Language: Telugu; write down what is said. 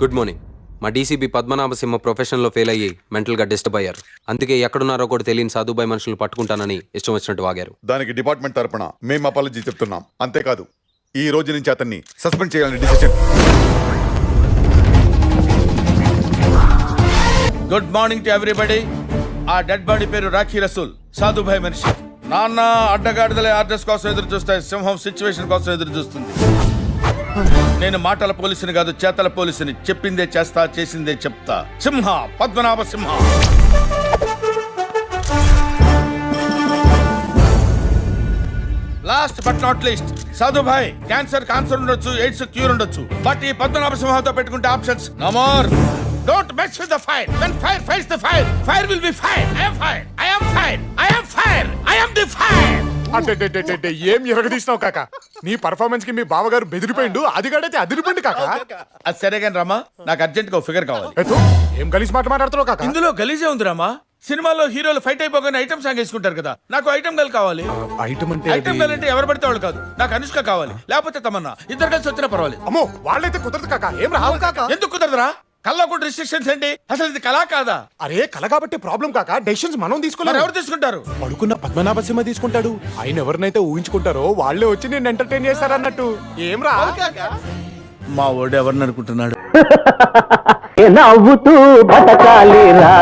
గుడ్ మార్నింగ్ మా డీసీపీ పద్మనాభ సింహ ప్రొఫెషన్లో ఫెయిల్ అయ్యి మెంటల్గా డిస్టర్బ్ అయ్యారు. అందుకే ఎక్కడున్నారో కూడా తెలియని సాధుబాయి మనుషులు పట్టుకుంటానని ఇష్టం వచ్చినట్టు వాగారు. దానికి డిపార్ట్మెంట్ తరపున మేము అపాలజీ చెప్తున్నాం. అంతేకాదు ఈ రోజు నుంచి అతన్ని సస్పెండ్ చేయాలని decision good morning to everybody ఆ డెడ్ బాడీ పేరు రాఖీ రసూల్ సాధుభాయ్ మనిషి. నాన్న అడ్డగాడిదలే ఆర్డర్స్ కోసం ఎదురు చూస్తాయి సింహం సిచ్యువేషన్ కోసం ఎదురు చూస్తుంది. నేను మాటల పోలీసుని కాదు చేతల పోలీసుని. చెప్పిందే చేస్తా చేసిందే చెప్తా. Simha Padmanabha Simha. Last but not least సాధుభాయ్ cancer cancer ఉండొచ్చు ఎయిడ్స్ క్యూర్ ఉండొచ్చు. బట్ ఈ పద్మనాభ సింహంతో పెట్టుకుంటే options. No more don't mess with the fire when fire fights the fire fire will be fire I am fire I am fire I am fire I am the fire అంటే ఏం ఎరగదీసినావు కాక? నీ పర్ఫార్మెన్స్కి మీ బావగారు బెదిరిపోయిండు అది గడైతే అదిరిపోయింది కాక? అది సరే కానీ రామా నాకు అర్జెంట్గా ఫిగర్ కావాలి. ఎత్తు, ఏం కలిసి మాట మాట్లాడుతున్నావు కాక? ఇందులో గలీజే ఉంది రామా. సినిమాలో హీరోలు ఫైట్ అయిపోగానే ఐటమ్ సాంగ్ వేసుకుంటారు కదా. నాకు ఐటమ్ గల్ కావాలి. ఐటమ్ అంటే ఐటమ్ గల్ అంటే ఎవరు పడితే వాళ్ళు కాదు. నాకు అనుష్క కావాలి. లేకపోతే తమన్నా. ఇద్దరు కలిసి వచ్చినా పర్వాలేదు. అమ్మో వాళ్ళైతే కుదరదు కాక ఏం రావు కాక? ఎందుకు కుదరదురా? కూడా రిస్ట్రిక్షన్స్ ఏంటి? అసలు ఇది కళా కాదా? అరే కల కాబట్టి ప్రాబ్లం కాక డెసిషన్స్ మనం తీసుకోలేదు ఎవరు తీసుకుంటారు? పడుకున్న పద్మనాభ సింహ తీసుకుంటాడు. ఆయన ఎవరినైతే ఊహించుకుంటారో వాళ్ళే వచ్చి నేను ఎంటర్టైన్ చేస్తారన్నట్టు. ఏం రా మా ఓడు ఎవరిని అనుకుంటున్నాడు? నవ్వుతూ బతకాలిరా.